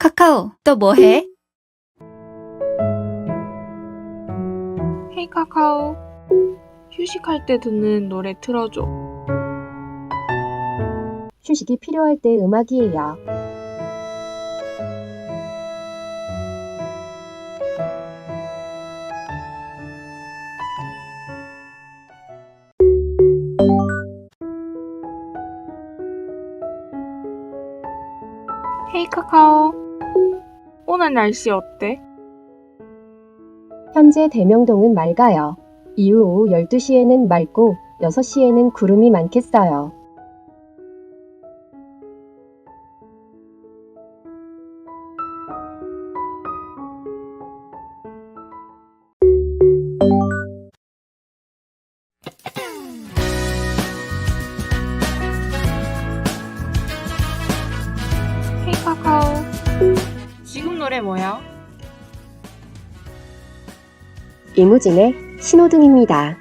카카오, 또 뭐 해? 헤이 카카오. 휴식할 때 듣는 노래 틀어줘. 휴식이 필요할 때 음악이에요. 헤이 카카오. 오늘 날씨 어때? 현재 대명동은 맑아요. 이후 오후 12시에는 맑고 6시에는 구름이 많겠어요. 헤이 카카오. 노래 뭐야? 이무진의 신호등입니다.